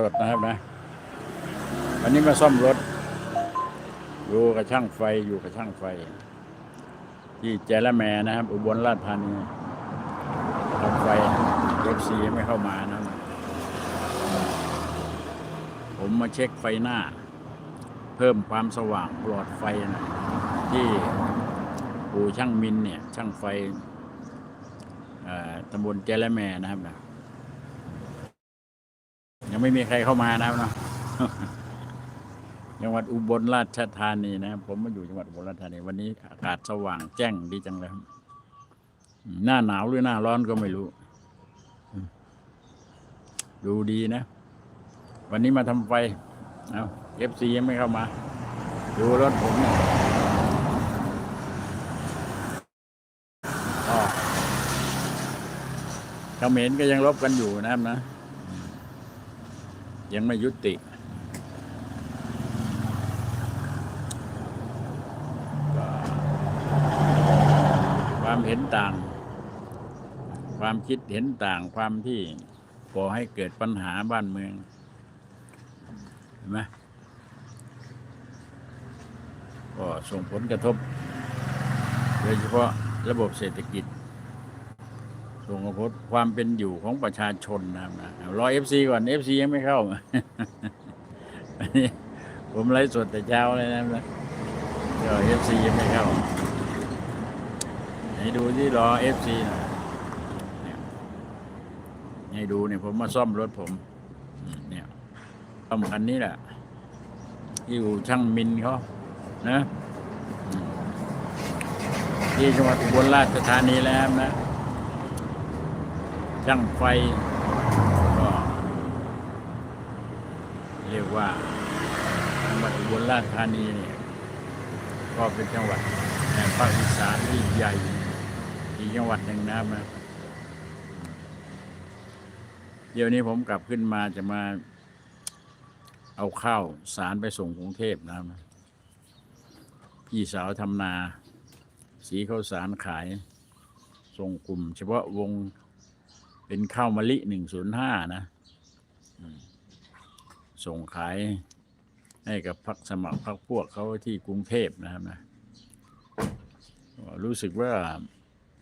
รถนะครับนะ วันนี้มาซ่อมรถ อยู่กับช่างไฟอยู่กับช่างไฟ ที่แจละแมนะครับ อุบลราชธานีทำไฟเอฟซีไม่เข้ามานะผมมาเช็คไฟหน้า เพิ่มความสว่างหลอดไฟนะที่อู่ช่างมินเนี่ย ช่างไฟอ่อตำบลแจละแมนะครับนะ ยังไม่มีใครเข้ามานะครับเนาะจังหวัดอุบลราชธานีนะครับผมมาอยู่จังหวัดอุบลราชธานีวันนี้อากาศสว่างแจ้งดีจังเลยหน้าหนาวหรือหน้าร้อนก็ไม่รู้ ดูดีนะ วันนี้มาทำไฟเอาเอฟซียังไม่เข้ามา ดูรถผมเนี่ยก็เขมรก็ยังลบกันอยู่นะครับนะ ยังไม่ยุติความเห็นต่าง ความคิดเห็นต่างความที่ก่อให้เกิดปัญหาบ้านเมืองเห็นไหมก็ส่งผลกระทบ โดยเฉพาะระบบเศรษฐกิจ ส่งผลความเป็นอยู่ของประชาชนนะครับนะเอารอเอฟซีก่อนเอฟซียังไม่เข้าอันนี้ผมไลฟ์สดแต่เช้าเลยนะครับก็เอฟซียังไม่เข้าให้ดูที่รอเอฟซีหน่อยให้ดูเนี่ยผมมาซ่อมรถผม เนี่ยซ่อมคันนี้แหละที่อยู่ช่างมินเขานะอืมที่จังหวัดอุบลราชธานีแล้วนะ ช่างไฟก็เรียกว่าจังหวัดอุบลราชธานีเนี่ยก็เป็นจังหวัดแห่งภาคอีสานที่ใหญ่อีกจังหวัดหนึ่งนะครับนะเดี๋ยวนี้ผมกลับขึ้นมาจะมาเอาข้าวสารไปส่งกรุงเทพนะครับนะพี่สาวทำนา สีข้าวสารขาย ส่งกลุ่ม เฉพาะวง เป็นข้าวมะลิหนึ่งศูนย์ห้านะ ส่งขายให้กับพักสมัครพักพวกเขาที่กรุงเทพนะครับนะ รู้สึกว่า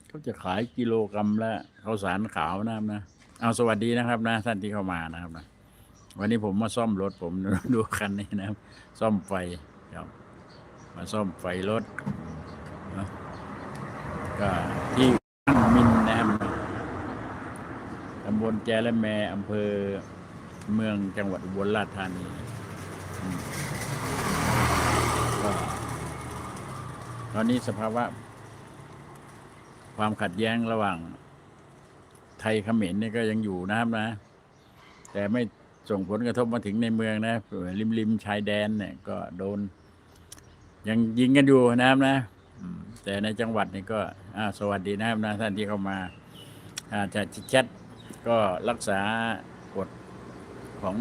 เขาจะขายกิโลกรรัมละข้าวสารขาวนะครับนะ เอาสวัสดีนะครับนะ ท่านที่เข้ามานะครับนะ วันนี้ผมมาซ่อมรถผมดูคันนี้นะครับ ซ่อมไฟครับมาซ่อมไฟรถนะก็ที่ตั้งมินนะครับ ตำบ ลแจและแมอำเภอเมืองจังหวัดอุบลราชธานีตอนนี้สภาวะ ความขัดแย้งระหว่าง ไทยเขมรนี่ก็ยังอยู่นะครับนะ แต่ไม่ส่งผลกระทบมาถึงในเมืองนะริมริมชายแดนเนี่ย ก็โดน ยังยิงกันอยู่นะครับนะแต่ในจังหวัดนี่ก็สวัสดีนะครับนะท่านที่เข้ามาอาจจะแชท ก็รักษากฎของ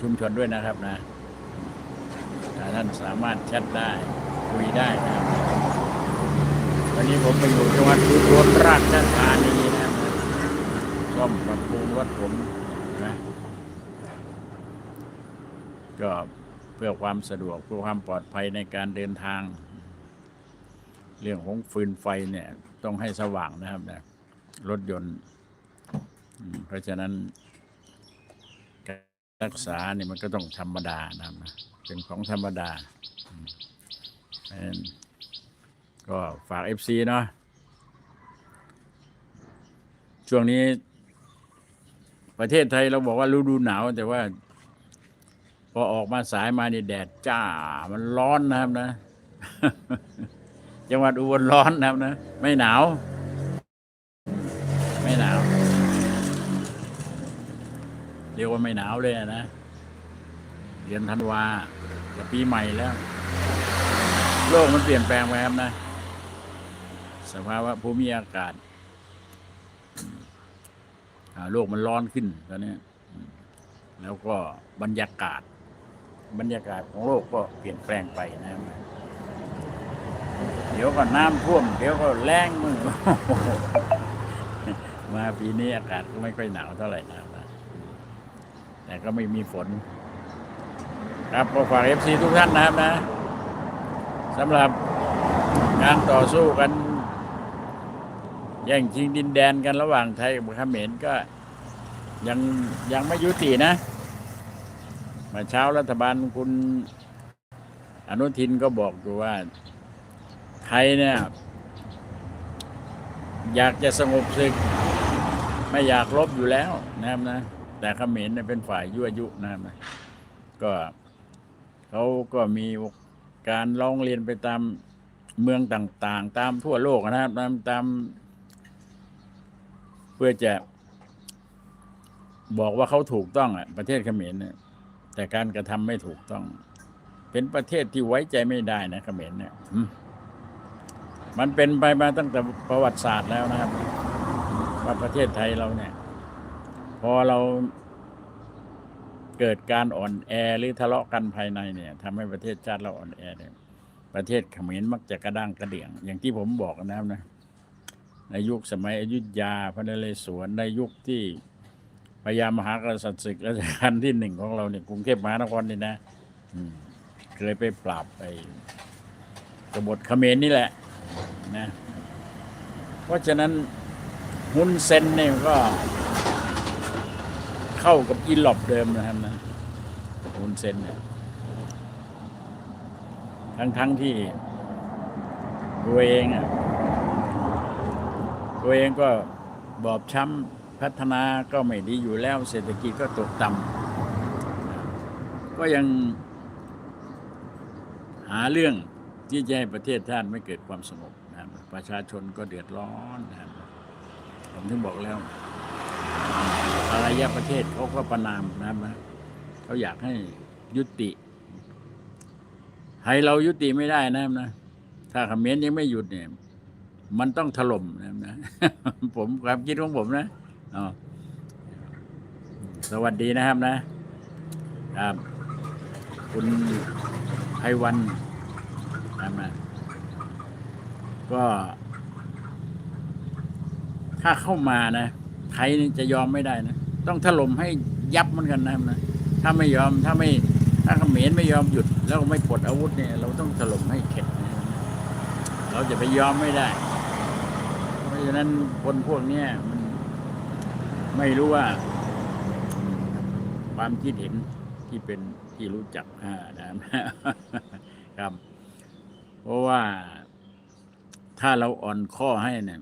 ชุมชนด้วยนะครับนะถ้าท่านสามารถแชทได้คุยได้นะครับวันนี้ผมไปอยู่จังหวัดอุบลราชธานีนะครับซ่อมปรับปรุงรถผมนะก็เพื่อความสะดวกเพื่อความปลอดภัยในการเดินทาง เรื่องของฟืนไฟเนี่ย ต้องให้สว่างนะครับนะรถยนต์ เพราะฉะนั้น การรักษาเนี่ยมันก็ต้องธรรมดานะเป็นของธรรมดาเพราะฉะนั้นก็ฝากเอฟซีเนาะช่วงนี้ ประเทศไทยเราบอกว่าฤดูหนาว แต่ว่า พอออกมาสายมานี่แดดจ้า มันร้อนนะครับนะ จังหวัดอุบลร้อนนะครับนะ ไม่หนาว ไม่หนาว เรียกว่าไม่หนาวเลยอะนะเดือนธันวาจะปีใหม่แล้ว โลกมันเปลี่ยนแปลงไปครับนะ สภาวะภูมิอากาศโลกมันร้อนขึ้นตอนนี้แล้วก็บรรยากาศ บรรยากาศของโลกก็เปลี่ยนแปลงไปนะครับเดี๋ยวก็น้ำท่วม เดี๋ยวก็แรงมึงมาปีนี้อากาศก็ไม่ค่อยหนาวเท่าไหร่นะ แต่ก็ไม่มีฝน ครับก็ฝากเอฟซีทุกท่านนะครับนะสำหรับการต่อสู้กัน แย่งชิงดินแดนกันระหว่างไทยกับเขมรก็ยังยังไม่ยุตินะมาเช้ารัฐบาลคุณอนุทินก็บอกอยู่ว่า ไทยเนี่ย อยากจะสงบศึก ไม่อยากรบอยู่แล้วนะครับนะ แต่เขมรเนี่ยเป็นฝ่ายยั่วยุนะครับก็เขาก็มีการร้องเรียนไปตามเมืองต่าง ๆ ตามทั่วโลกนะครับตามตาม เพื่อจะบอกว่าเขาถูกต้องอะ ประเทศเขมรเนี่ยแต่การกระทำไม่ถูกต้อง เป็นประเทศที่ไว้ใจไม่ได้นะเขมรเนี่ยมันเป็นไปมาตั้งแต่ประวัติศาสตร์แล้วนะครับว่าประเทศไทยเราเนี่ย อเราเกิดการอ่อนแอหรือทะเลาะกันภายในเนี่ยทำให้ประเทศชาติเราอ่อนแอเนี่ยประเทศเขมรมักจะกระด้างกระเดี่ยง อย่างที่ผมบอกนะครับนะในยุคสมัยอยุธยาพระนเรศวรในยุคที่พญามหากษัตริย์ศึกรัชกาลที่หนึ่งของเราเนี่ยกรุงเทพมหานครนี่นะเคยไปปราบไปกบฏเขมรนี่แหละนะเพราะฉะนั้นฮุนเซนเนี่ยก็ เข้ากับอีหลอบเดิมนะครับนะฮุนเซนเนี่ยทั้งทั้งๆที่ตัวเองอะตัวเองก็บอบช้ำพัฒนาก็ไม่ดีอยู่แล้ว เศรษฐกิจก็ตกต่ำก็ยังหาเรื่องที่จะให้ประเทศชาติไม่เกิดความสงบนะครับประชาชนก็เดือดร้อนนะครับผมถึงบอกแล้ว อารยประเทศเขาก็ประนามนะครับเขาอยากให้ยุติให้เรายุติไม่ได้นะนะ ถ้าเขมรยังไม่หยุดเนี่ย มันต้องถล่มนะครับนะ ผมความคิดของผมนะสวัสดีนะครับนะครับ คุณไพวันนะครับนะก็ ถ้าเข้ามานะไทยจะยอมไม่ได้นะ ต้องถล่มให้ยับเหมือนกันนะครับนะถ้าไม่ยอมถ้าไม่ถ้าเขมรไม่ยอมหยุด แล้วไม่ปลดอาวุธเนี่ย เราต้องถล่มให้เข็ดนะเราจะไปยอมไม่ได้ เพราะฉะนั้นคนพวกเนี้ยมันไม่รู้ว่า ความคิดเห็นที่เป็นที่รู้จักอ่านะครับ เพราะว่าถ้าเราอ่อนข้อให้เนี่ย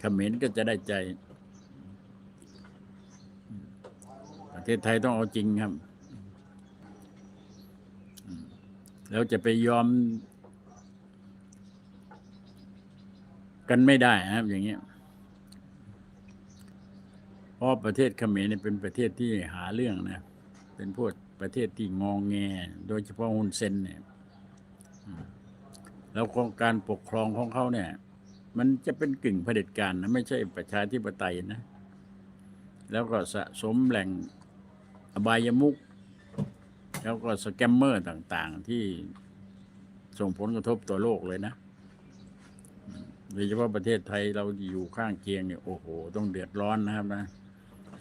เขมรก็จะได้ใจ ประเทศไทยต้องเอาจริงครับ แล้วจะไปยอม กันไม่ได้นะครับ อย่างเงี้ยเพราะประเทศเขมรเนี่ยเป็นประเทศที่หาเรื่องนะ เป็นพวกประเทศที่งองแง โดยเฉพาะฮุนเซนเนี่ย แล้วก็การปกครองของเขาเนี่ย มันจะเป็นกึ่งเผด็จการนะ ไม่ใช่ประชาธิปไตยนะแล้วก็สะสมแหล่ง อบายมุก แล้วก็สแกมเมอร์ต่างๆ ที่ส่งผลกระทบต่อโลกเลยนะโดยเฉพาะประเทศไทยเราอยู่ข้างเคียงเนี่ยโอ้โห ต้องเดือดร้อนนะครับนะ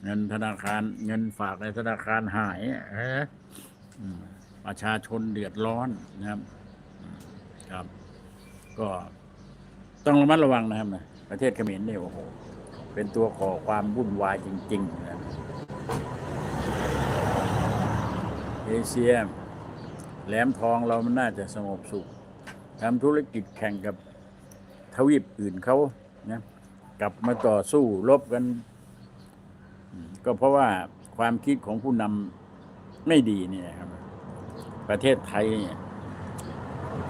เงินธนาคาร เงินฝากในธนาคารหายประชาชนเดือดร้อนนะครับ ครับ ก็ต้องระมัดระวังนะครับนะประเทศเขมรเนี่ยโอ้โห เป็นตัวก่อความวุ่นวายจริง ๆ นะ เอเชีย แหลมทองเรามันน่าจะสงบสุขทำธุรกิจแข่งกับทวีปอื่นเขานะกลับมาต่อสู้รบกัน ก็เพราะว่าความคิดของผู้นำไม่ดีเนี่ยครับ ประเทศไทยเนี่ย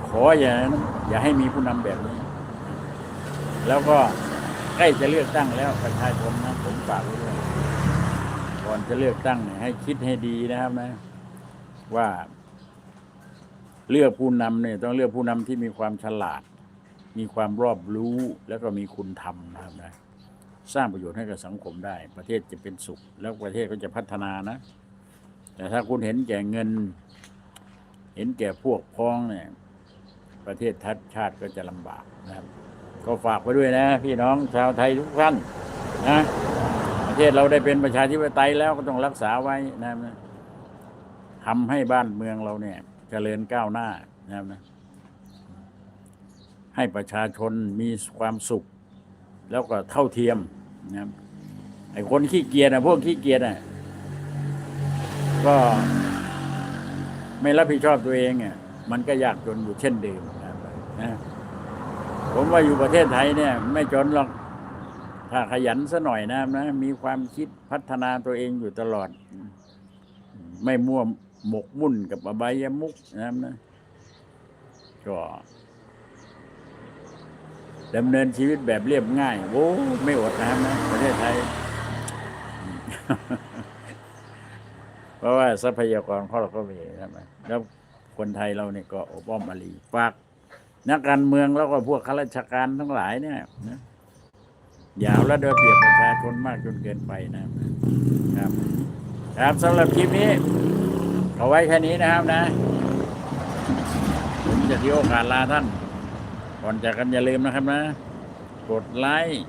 ขออย่านะอย่าให้มีผู้นำแบบนี้ แล้วก็ใกล้จะเลือกตั้งแล้วประชาชนนะผมฝากไว้ด้วยก่อนจะเลือกตั้งเนี่ยให้คิดให้ดีนะครับนะ ว่า เลือกผู้นำเนี่ยต้องเลือกผู้นำที่มีความฉลาด มีความรอบรู้แล้วก็มีคุณธรรมนะครับนะสร้างประโยชน์ให้กับสังคมได้ ประเทศจะเป็นสุข แล้วประเทศก็จะพัฒนานะ แต่ถ้าคุณเห็นแก่เงิน เห็นแก่พวกพ้องเนี่ย ประเทศทัดชาติก็จะลำบากนะครับ ก็ฝากไว้ด้วยนะ พี่น้องชาวไทยทุกท่านนะประเทศเราได้เป็นประชาธิปไตยแล้วก็ต้องรักษาไว้นะ ครับนะำให้บ้านเมืองเราเนี่ยเจริญก้าวหน้านะครับนะให้ประชาชนมีความสุข แล้วก็เท่าเทียมนะครับไอ้คนขี้เกียจนะพวกขี้เกียจน่ะก็ไม่รับผิดชอบตัวเองอะมันก็ยากจนอยู่เช่นเดิมนะนะผมว่าอยู่ประเทศไทยเนี่ย ไม่จนหรอกถ้าขยันซะหน่อยนะครับนะ มีความคิดพัฒนาตัวเองอยู่ตลอด ไม่มั่ว หมกมุ่นกับอบายมุกนะครับนะ ก็ดำเนินชีวิตแบบเรียบง่ายโอ้ไม่อดนะครับนะประเทศไทย เพราะว่าทรัพยากรของเราก็มีใช่ไหมแล้วคนไทยเราเนี่ยก็อบอ้อมอารีฝากนักการเมืองแล้วก็พวกข้าราชการทั้งหลายเนี่ยนะอย่าเอาแล้วเดือเปรียบประชาชนมากจนเกินไปนะครับ ครับสำหรับคลิปนี้ เอาไว้แค่นี้นะครับนะผมจะที่โอกาสลาท่าน ก่อนจากกันอย่าลืมนะครับนะ กดไลค์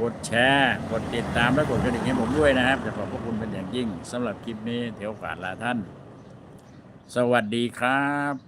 กดแชร์ กดติดตามและกดกระดิ่งให้ผมด้วยนะครับจะขอบพระคุณเป็นอย่างยิ่งสำหรับคลิปนี้เที่ยวกาสลาท่าน สวัสดีครับ